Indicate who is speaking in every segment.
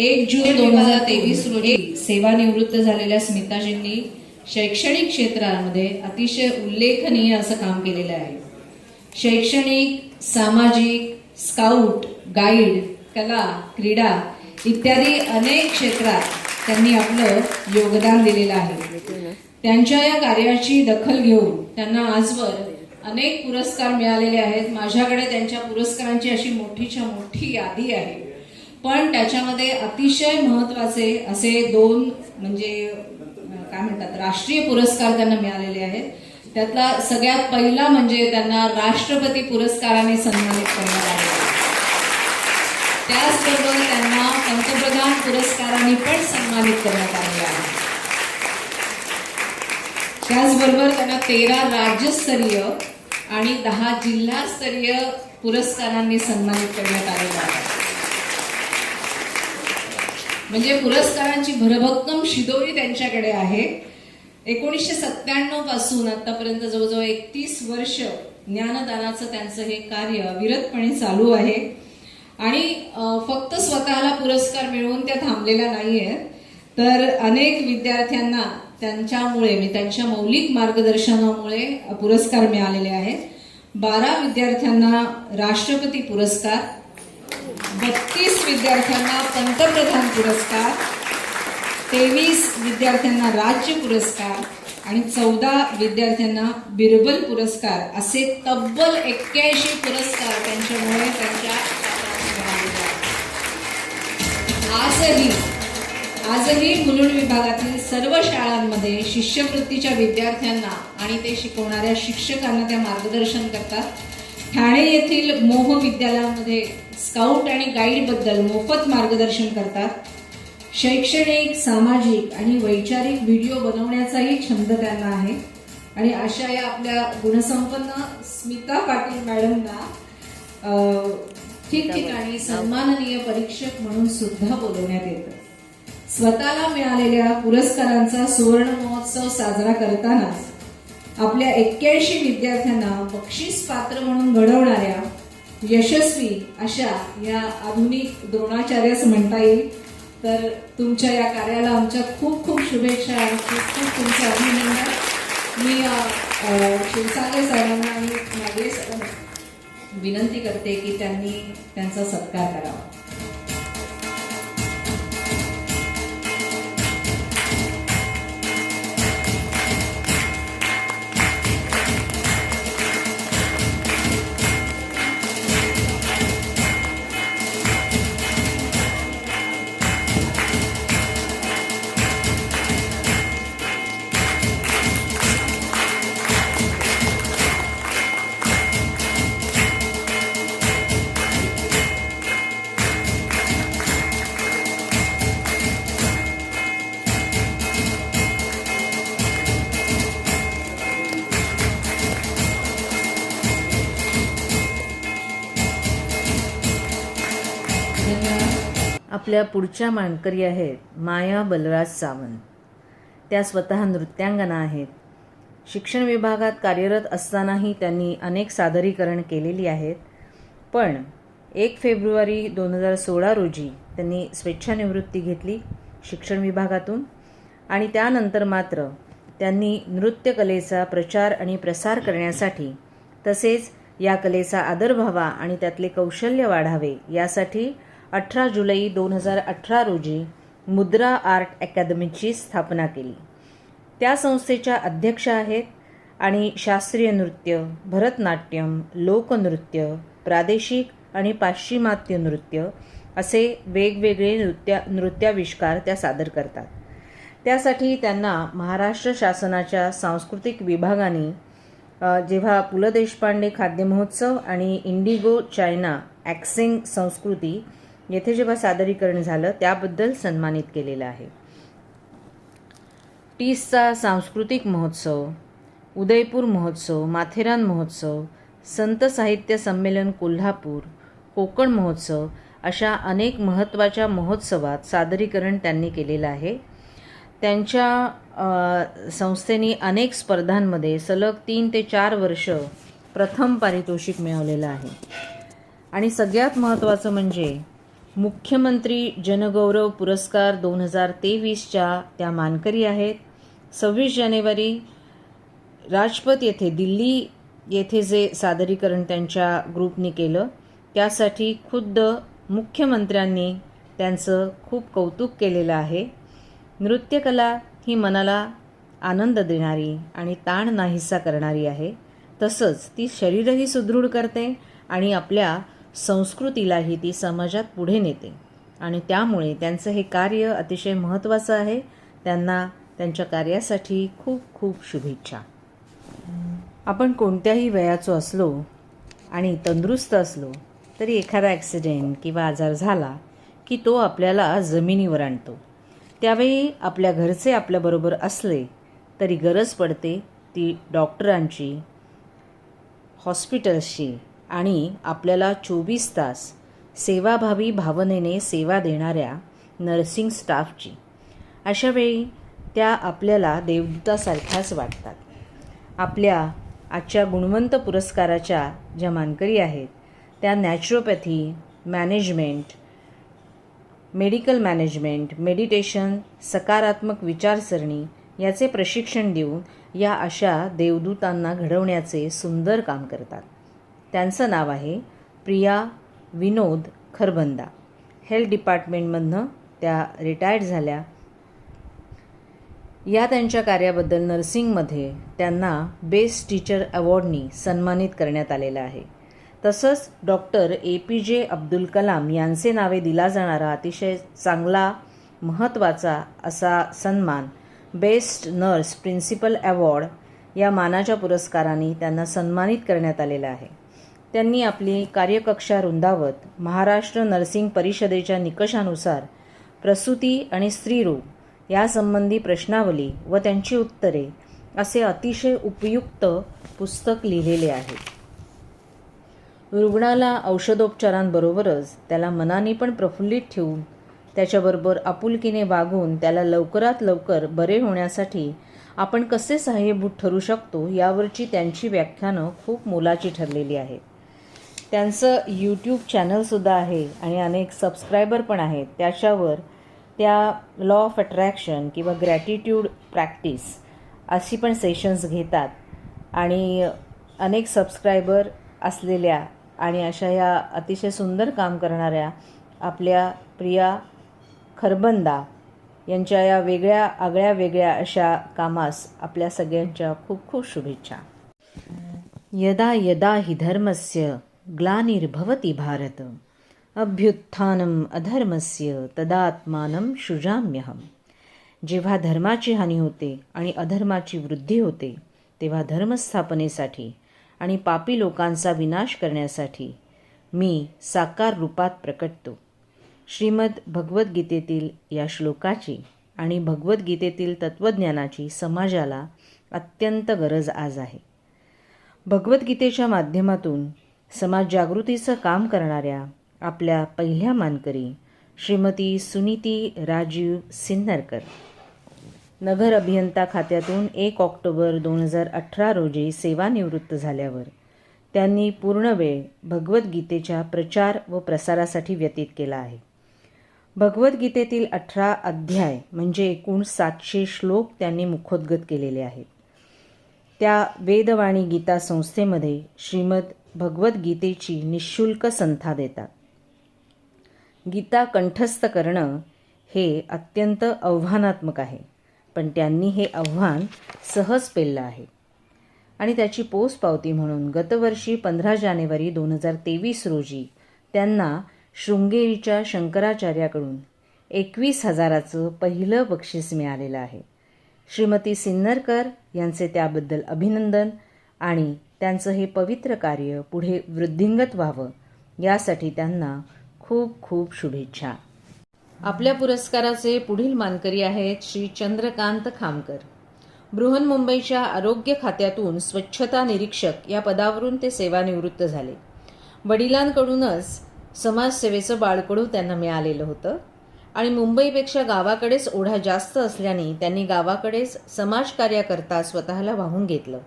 Speaker 1: एक जून दोन हजार तेवीस रोजी सेवानिवृत्त झालेल्या स्मिताजींनी शैक्षणिक क्षेत्रामध्ये अतिशय उल्लेखनीय असं काम केलेलं आहे. शैक्षणिक सामाजिक स्काउट गाईड कला क्रीडा इत्यादी अनेक क्षेत्रात त्यांनी आपलं योगदान दिलेलं आहे. त्यांच्या या कार्याची दखल घेऊन त्यांना आजवर अनेक पुरस्कार मिळालेले आहेत. माझ्याकडे त्यांच्या पुरस्कारांची अशी मोठीच्या मोठी यादी आहे. पण त्याच्यामध्ये अतिशय महत्त्वाचे असे दोन म्हणजे काय म्हणतात राष्ट्रीय पुरस्कार त्यांना मिळालेले आहेत. त्यातला सगळ्यात पहिला म्हणजे त्यांना राष्ट्रपती पुरस्काराने सन्मानित करण्यात आले. त्याचबरोबर त्यांना पंतप्रधान पुरस्काराने पण सन्मानित करण्यात आले आहे. त्याचबरोबर त्यांना तेरा राज्यस्तरीय आणि दहा जिल्हास्तरीय पुरस्कारांनी सन्मानित करण्यात आलेला आहे. म्हणजे पुरस्कारांची भरभक्कम शिदोरी त्यांच्याकडे आहे. एकोणीसशे सत्त्याण्णवपासून आतापर्यंत जवळजवळ एकतीस वर्ष ज्ञानदानाचं त्यांचं हे कार्य अविरतपणे चालू आहे. आणि फक्त स्वतःला पुरस्कार मिळवून त्या थांबलेल्या आहेत तर अनेक विद्यार्थ्यांना त्यांच्यामुळे मी त्यांच्या मौलिक मार्गदर्शनामुळे पुरस्कार मिळालेले आहेत. बारा विद्यार्थ्यांना राष्ट्रपती पुरस्कार बत्तीस विद्यार्थ्यांना पंतप्रधान पुरस्कार तेवीस विद्यार्थ्यांना राज्य पुरस्कार आणि चौदा विद्यार्थ्यांना बिरबल पुरस्कार असे तब्बल एक्क्याऐंशी पुरस्कार त्यांच्यामुळे त्यांच्या आजही आजही मुलुंड विभागातील सर्व शाळांमध्ये शिष्यवृत्तीच्या विद्यार्थ्यांना आणि ते शिकवणाऱ्या शिक्षकांना त्या मार्गदर्शन करतात. ठाणे येथील मोह विद्यालयामध्ये स्काउट आणि गाईडबद्दल मोफत मार्गदर्शन करतात. शैक्षणिक सामाजिक आणि वैचारिक व्हिडिओ बनवण्याचाही छंद त्यांना आहे. आणि अशा या आपल्या गुणसंपन्न स्मिता पाटील मॅडमना ठिकठिकाणी सन्माननीय परीक्षक म्हणून सुद्धा बोलवण्यात येतं. स्वतःला मिळालेल्या पुरस्कारांचा सुवर्ण महोत्सव साजरा करतानाच आपल्या एक्क्याऐंशी विद्यार्थ्यांना बक्षीस पात्र म्हणून घडवणाऱ्या यशस्वी अशा या आधुनिक द्रोणाचार्यच म्हणता येईल. तर तुमच्या या कार्याला आमच्या खूप खूप शुभेच्छा आणि खूप खूप तुमचं अभिनंदन. मी शिवसागर साहेबांना आणि मागे विनंती करते की त्यांनी त्यांचा सत्कार करावा.
Speaker 2: आपल्या पुढच्या मानकरी आहेत माया बलराज सावंत. त्या स्वतः नृत्यांगना आहेत. शिक्षण विभागात कार्यरत असतानाही त्यांनी अनेक सादरीकरण केलेली आहेत. पण एक फेब्रुवारी दोन हजार सोळा रोजी त्यांनी स्वेच्छानिवृत्ती घेतली शिक्षण विभागातून आणि त्यानंतर मात्र त्यांनी नृत्यकलेचा प्रचार आणि प्रसार करण्यासाठी तसेच या कलेचा आदर व्हावा आणि त्यातले कौशल्य वाढावे यासाठी अठरा जुलै दोन हजार अठरा रोजी मुद्रा आर्ट अकॅदमीची स्थापना केली. त्या संस्थेच्या अध्यक्ष आहेत आणि शास्त्रीय नृत्य भरतनाट्यम लोकनृत्य प्रादेशिक आणि पाश्चिमात्य नृत्य असे वेगवेगळे नृत्या नृत्याविष्कार त्या सादर करतात. त्यासाठी त्यांना महाराष्ट्र शासनाच्या सांस्कृतिक विभागाने जेव्हा पु ल देशपांडे खाद्य महोत्सव आणि इंडिगो चायना ॲक्सिंग संस्कृती येथे जेव्हा सादरीकरण झालं त्याबद्दल सन्मानित केलेलं आहे. टीसचा सांस्कृतिक महोत्सव उदयपूर महोत्सव माथेरान महोत्सव संत साहित्य संमेलन कोल्हापूर कोकण महोत्सव अशा अनेक महत्त्वाच्या महोत्सवात सादरीकरण त्यांनी केलेलं आहे. त्यांच्या संस्थेनी संस्थेने अनेक स्पर्धांमध्ये सलग तीन ते चार वर्ष प्रथम पारितोषिक मिळवलेलं आहे. आणि सगळ्यात महत्त्वाचं म्हणजे मुख्यमंत्री जनगौरव पुरस्कार दोन हजार तेवीसच्या त्या मानकरी आहेत. सव्वीस जानेवारी राजपथ येथे दिल्ली येथे जे सादरीकरण त्यांच्या ग्रुपने केलं त्यासाठी खुद्द मुख्यमंत्र्यांनी त्यांचं खूप कौतुक केलेलं आहे. नृत्यकला ही मनाला आनंद देणारी आणि ताण नाहीसा करणारी आहे. तसंच ती शरीरही सुदृढ करते आणि आपल्या संस्कृतीलाही ती समाजात पुढे नेते. आणि त्यामुळे त्यांचं हे कार्य अतिशय महत्त्वाचं आहे. त्यांना त्यांच्या कार्यासाठी खूप खूप शुभेच्छा. आपण कोणत्याही वयाचो असलो आणि तंदुरुस्त असलो तरी एखादा ॲक्सिडेंट किंवा आजार झाला की तो आपल्याला जमिनीवर आणतो. त्यावेळी आपल्या घरचे आपल्याबरोबर असले तरी गरज पडते ती डॉक्टरांची हॉस्पिटल्सची आणि आपल्याला चोवीस तास सेवाभावी भावनेने सेवा देणाऱ्या नर्सिंग स्टाफची. अशावेळी त्या आपल्याला देवदूतासारख्याच वाटतात. आपल्या आजच्या गुणवंत पुरस्काराच्या ज्या मानकरी आहेत त्या naturopathy management medical management meditation सकारात्मक विचारसरणी याचे प्रशिक्षण देऊन या अशा देवदूतांना घडवण्याचे सुंदर काम करतात. त्यांचं नाव आहे प्रिया विनोद खरबंदा. हेल्थ डिपार्टमेंटमधनं त्या रिटायर्ड झाल्या. या त्यांच्या कार्याबद्दल नर्सिंगमध्ये त्यांना बेस्ट टीचर अवॉर्डनी सन्मानित करण्यात आलेलं आहे. तसंच डॉक्टर ए पी जे अब्दुल कलाम यांचे नावे दिला जाणारा अतिशय चांगला महत्त्वाचा असा सन्मान बेस्ट नर्स प्रिन्सिपल अवॉर्ड या मानाच्या पुरस्काराने त्यांना सन्मानित करण्यात आलेला आहे. त्यांनी आपली कार्यकक्षा रुंदावत महाराष्ट्र नर्सिंग परिषदेच्या निकषानुसार प्रसूती आणि स्त्रीरोग यासंबंधी प्रश्नावली व त्यांची उत्तरे असे अतिशय उपयुक्त पुस्तक लिहिलेले आहे. रुग्णाला औषधोपचारांबरोबरच त्याला मनाने पण प्रफुल्लित ठेवून त्याच्याबरोबर आपुलकीने वागून त्याला लवकरात लवकर बरे होण्यासाठी आपण कसे सहाय्यभूत ठरू शकतो यावरची त्यांची व्याख्यानं खूप मोलाची ठरलेली आहेत. त्यांचं यूट्यूब चॅनलसुद्धा आहे आणि अनेक सबस्क्रायबर पण आहेत. त्याच्यावर त्या लॉ ऑफ अट्रॅक्शन किंवा ग्रॅटिट्यूड प्रॅक्टिस अशी पण सेशन्स घेतात. आणि अनेक सबस्क्रायबर असलेल्या आणि अशा या अतिशय सुंदर काम करणाऱ्या आपल्या प्रिया खरबंदा यांच्या या वेगळ्या आगळ्या वेगळ्या अशा कामास आपल्या सगळ्यांच्या खूप खूप शुभेच्छा. यदा यदा हि धर्मस्य ग्लानिर्भवति भारत। अभ्युत्थानम अधर्मस्य तदात्मानं सृजाम्यहम जेव्हा धर्माची हानी होते आणि अधर्माची वृद्धी होते तेव्हा धर्मस्थापनेसाठी आणि पापी लोकांचा विनाश करण्यासाठी मी साकार रूपात प्रकटतो. श्रीमद भगवद्गीतेतील या श्लोकाची आणि भगवद्गीतेतील तत्त्वज्ञानाची समाजाला अत्यंत गरज आज आहे. भगवद्गीतेच्या माध्यमातून समाज जागृतीचं काम करणाऱ्या आपल्या पहिल्या मानकरी श्रीमती सुनीती राजीव सिन्नरकर. नगर अभियंता खात्यातून एक ऑक्टोबर दोन हजार अठरा रोजी सेवानिवृत्त झाल्यावर त्यांनी पूर्ण वेळ भगवद्गीतेच्या प्रचार व प्रसारासाठी व्यतीत केला आहे. भगवद्गीतेतील अठरा अध्याय म्हणजे एकूण सातशे श्लोक त्यांनी मुखोद्गत केलेले आहेत. त्या वेदवाणी गीता संस्थेमध्ये श्रीमद भगवद्गीतेची निशुल्क संथा देतात. गीता कंठस्थ करणं हे अत्यंत आव्हानात्मक आहे पण त्यांनी हे आव्हान सहज पेललं आहे. आणि त्याची पोचपावती म्हणून गतवर्षी पंधरा जानेवारी दोन हजार तेवीस रोजी त्यांना शृंगेरीच्या शंकराचार्याकडून एकवीस हजाराचं पहिलं बक्षीस मिळालेलं आहे. श्रीमती सिन्नरकर यांचे त्याबद्दल अभिनंदन आणि त्यांचं हे पवित्र कार्य पुढे वृद्धिंगत व्हावं यासाठी त्यांना खूप खूप शुभेच्छा. आपल्या पुरस्काराचे पुढील मानकरी आहेत श्री चंद्रकांत खामकर. बृहन्मुंबईच्या आरोग्य खात्यातून स्वच्छता निरीक्षक या पदावरून ते सेवानिवृत्त झाले. वडिलांकडूनच समाजसेवेचं बाळकडू त्यांना मिळालेलं होतं आणि मुंबईपेक्षा गावाकडेच ओढा जास्त असल्याने त्यांनी गावाकडेच समाजकार्याकरता स्वतःला वाहून घेतलं.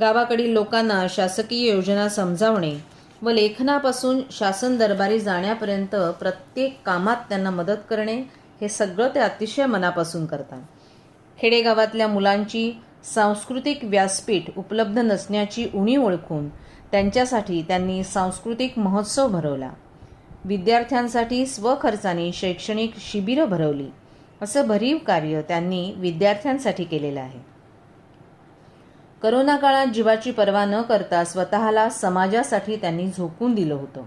Speaker 2: गावाकडील लोकांना शासकीय योजना समजावणे व लेखनापासून शासन दरबारी जाण्यापर्यंत प्रत्येक कामात त्यांना मदत करणे हे सगळं ते अतिशय मनापासून करतात. खेडेगावातल्या मुलांची सांस्कृतिक व्यासपीठ उपलब्ध नसण्याची उणीव ओळखून त्यांच्यासाठी त्यांनी सांस्कृतिक महोत्सव भरवला. विद्यार्थ्यांसाठी स्वखर्चाने शैक्षणिक शिबिरं भरवली. असं भरीव कार्य त्यांनी विद्यार्थ्यांसाठी केलेलं आहे. करोना काळात जीवाची पर्वा न करता स्वतःला समाजासाठी त्यांनी झोकून दिलं होतं.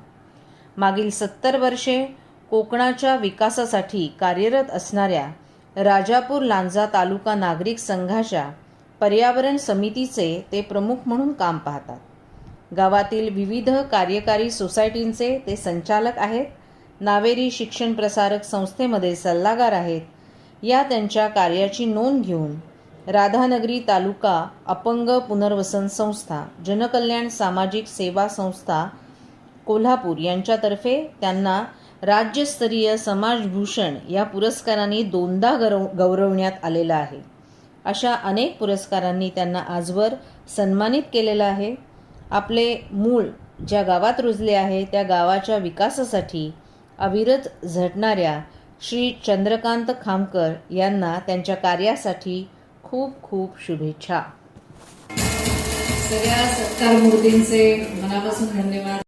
Speaker 2: मागील सत्तर वर्षे कोकणाच्या विकासासाठी कार्यरत असणाऱ्या राजापूर लांजा तालुका नागरिक संघाच्या पर्यावरण समितीचे ते प्रमुख म्हणून काम पाहतात. गावातील विविध कार्यकारी सोसायटींचे ते संचालक आहेत नावेरी शिक्षण प्रसारक संस्थेमध्ये सल्लागार आहेत या त्यांच्या कार्याची नोंद घेऊन राधानगरी तालुका अपंग पुनर्वसन संस्था जनकल्याण सामाजिक सेवा संस्था कोल्हापूर यांच्यातर्फे त्यांना राज्यस्तरीय समाजभूषण या पुरस्काराने दोनदा गौरव गौरवण्यात आलेलं आहे. अशा अनेक पुरस्कारांनी त्यांना आजवर सन्मानित केलेलं आहे. आपले मूळ ज्या गावात रुजले आहे त्या गावाच्या विकासासाठी अविरत झटणाऱ्या श्री चंद्रकांत खामकर यांना त्यांच्या कार्यासाठी खूप खूप शुभेच्छा.
Speaker 1: सगळ्या सत्कार मूर्तींचे मनापासून धन्यवाद.